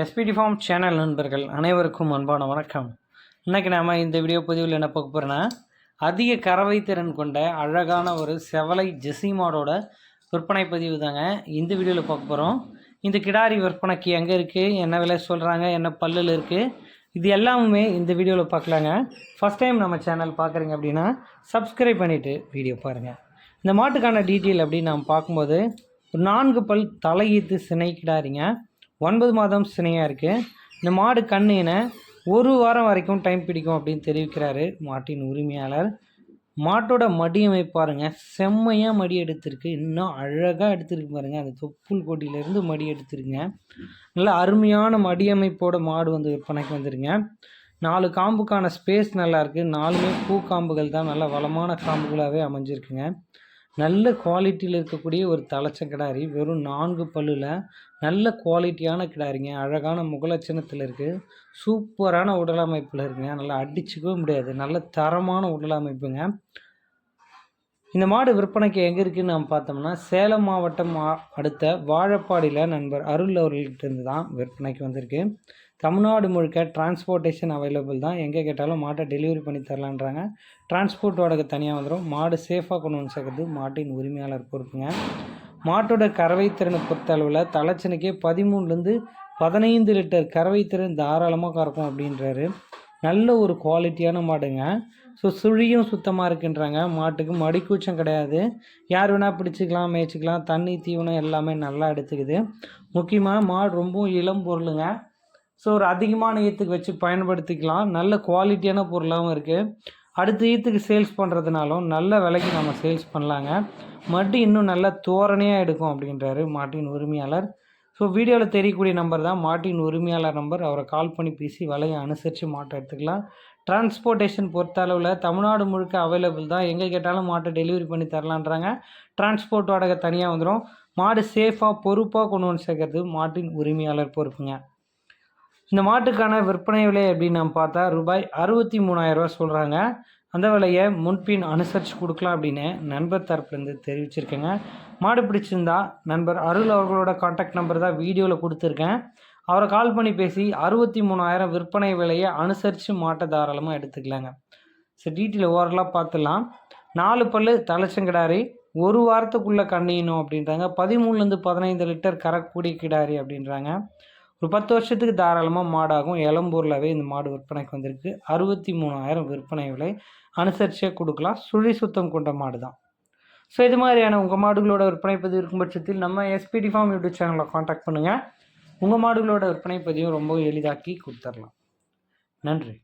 SPD form channel நண்பர்கள் அனைவருக்கும் அன்பான வணக்கம். இன்றைக்கி நாம் இந்த வீடியோ பதிவில் என்ன பார்க்க போகிறோன்னா அதிக கறவை திறன் கொண்ட அழகான ஒரு செவலை ஜெசி மாடோட விற்பனை பதிவு தாங்க இந்த வீடியோவில் பார்க்க போகிறோம் இந்த கிடாரி விற்பனைக்கு எங்கே இருக்குது என்ன விலை சொல்கிறாங்க என்ன பல்லில் இருக்குது இது எல்லாமே இந்த வீடியோவில் பார்க்கலாங்க. ஃபஸ்ட் டைம் நம்ம சேனல் பார்க்குறீங்க அப்படின்னா சப்ஸ்கிரைப் பண்ணிவிட்டு வீடியோ பாருங்கள் இந்த மாட்டுக்கான டீட்டெயில் அப்படின்னு நாம் பார்க்கும்போது ஒரு நான்கு பல் தலையீத்து சினை கிடாரிங்க. ஒன்பது மாதம் சினையாக இருக்குது இந்த மாடு கண்ணுன ஒரு வாரம் வரைக்கும் டைம் பிடிக்கும் அப்படின்னு தெரிவிக்கிறாரு மாட்டின் உரிமையாளர். மாட்டோட மடி பாருங்கள் செம்மையாக மடி எடுத்திருக்கு. இன்னும் அழகாக எடுத்திருக்கு பாருங்கள் அந்த தொப்புள் கொடியிலேருந்து மடி எடுத்திருக்குங்க நல்ல அருமையான மடி அமைப்போட மாடு வந்து விற்பனைக்கு வந்துருங்க. நாலு காம்புக்கான ஸ்பேஸ் நல்லாயிருக்கு நாலுமே பூ காம்புகள் தான். நல்ல வளமான காம்புகளாகவே அமைஞ்சிருக்குங்க. நல்ல குவாலிட்டியில் இருக்கக்கூடிய ஒரு தலைச்ச கிடாரி வெறும் நான்கு பல்லில் நல்ல குவாலிட்டியான கிடாரிங்க. அழகான முகலட்சணத்தில் இருக்குது சூப்பரான உடல் அமைப்பில் இருக்குங்க. நல்லா அடிச்சுக்கவே முடியாது. நல்ல தரமான உடல் அமைப்புங்க. இந்த மாடு விற்பனைக்கு எங்கே இருக்குதுன்னு நம்ம பார்த்தோம்னா சேலம் மாவட்டம் அடுத்த வாழப்பாடியில் நண்பர் அருள் அவர்கள்ட்டிருந்து தான் விற்பனைக்கு வந்திருக்கு. தமிழ்நாடு முழுக்க டிரான்ஸ்போர்ட்டேஷன் அவைலபிள் தான். எங்கே கேட்டாலும் மாட்டை டெலிவரி பண்ணி தரலான்றாங்க. டிரான்ஸ்போர்ட் வாடகை தனியாக வந்துடும் மாடு சேஃபாக கொண்டு வந்து சேர்க்குறது மாட்டின் உரிமையாளர் பொறுப்புங்க. மாட்டோட கறவை திறனை பொறுத்தளவில் தலைச்சனுக்கே பதிமூணுலேருந்து பதினைந்து லிட்டர் கறவை திறன் தாராளமாக கறக்கும் அப்படின்றாரு. நல்ல ஒரு குவாலிட்டியான மாடுங்க. ஸோ சுழியும் சுத்தமாக இருக்குன்றாங்க. மாட்டுக்கு மடிக்கூச்சம் கிடையாது. யார் வேணால் பிடிச்சிக்கலாம் மேய்ச்சிக்கலாம். தண்ணி தீவனம் எல்லாமே நல்லா எடுத்துக்குது. முக்கியமாக மாடு ரொம்பவும் இளம் பொருளுங்க. ஸோ ஒரு அதிகமான ஈத்துக்கு வச்சு பயன்படுத்திக்கலாம். நல்ல குவாலிட்டியான பொருளாகவும் இருக்குது அடுத்த ஈத்துக்கு சேல்ஸ் பண்ணுறதுனாலும் நல்ல விலைக்கு நம்ம சேல்ஸ் பண்ணலாங்க. மட்டு இன்னும் நல்ல தோரணையாக எடுக்கும் அப்படின்றாரு மாட்டின் உரிமையாளர். ஸோ வீடியோவில் தெரியக்கூடிய நம்பர் தான் மாட்டின் உரிமையாளர் நம்பர் அவரை கால் பண்ணி பேசி விலையை அனுசரித்து மாட்டை எடுத்துக்கலாம். டிரான்ஸ்போர்ட்டேஷன் பொறுத்த அளவில் தமிழ்நாடு முழுக்க அவைலபிள் தான். எங்கே கேட்டாலும் மாட்டை டெலிவரி பண்ணி தரலான்றாங்க. டிரான்ஸ்போர்ட் வாடகை தனியாக வந்துடும் மாடு சேஃபாக பொறுப்பாக கொண்டு வந்து சேர்க்கறது மாட்டின் உரிமையாளர் பொறுப்புங்க. இந்த மாட்டுக்கான விற்பனை விலை அப்படின்னு நம்ம பார்த்தா ரூபாய் அறுபத்தி மூணாயிரரூவா சொல்கிறாங்க அந்த விலையை முன்பின் அனுசரித்து கொடுக்கலாம் அப்படின்னு நண்பர் தரப்புலேருந்து தெரிவிச்சிருக்கேங்க. மாடு பிடிச்சிருந்தா நண்பர் அருள் அவர்களோட காண்டாக்ட் நம்பர் தான் வீடியோவில் கொடுத்துருக்கேன். அவரை கால் பண்ணி பேசி அறுபத்தி மூணாயிரம் விற்பனை விலையை அனுசரித்து மாட்டை தாராளமாக எடுத்துக்கலாங்க. சரி டீட்டெயில் ஓவரலாக பார்த்துலாம் நாலு பல் தலைச்சங்கிடாரி ஒரு வாரத்துக்குள்ளே கண்ணியணும் அப்படின்றாங்க. பதிமூணுலேருந்து பதினைந்து லிட்டர் கரக்கூடிய கிடாரி அப்படின்றாங்க. ஒரு பத்து வருஷத்துக்கு தாராளமாக மாடாகும். எலம்பூர்லவே இந்த மாடு விற்பனைக்கு வந்திருக்கு. அறுபத்தி மூணாயிரம் விற்பனை விலை. அனுசரிச்சே கொடுக்கலாம். சுழி சுத்தம் கொண்ட மாடு தான் ஸோ இது மாதிரியான உங்கள் மாடுகளோட விற்பனை பதிவு இருக்கும் பட்சத்தில் நம்ம எஸ்பிடி ஃபார்ம் யூடியூப் சேனலில் காண்டாக்ட் பண்ணுங்கள் உங்கள் மாடுகளோட விற்பனை பதிவும் ரொம்ப எளிதாக்கி கொடுத்துர்லாம். நன்றி.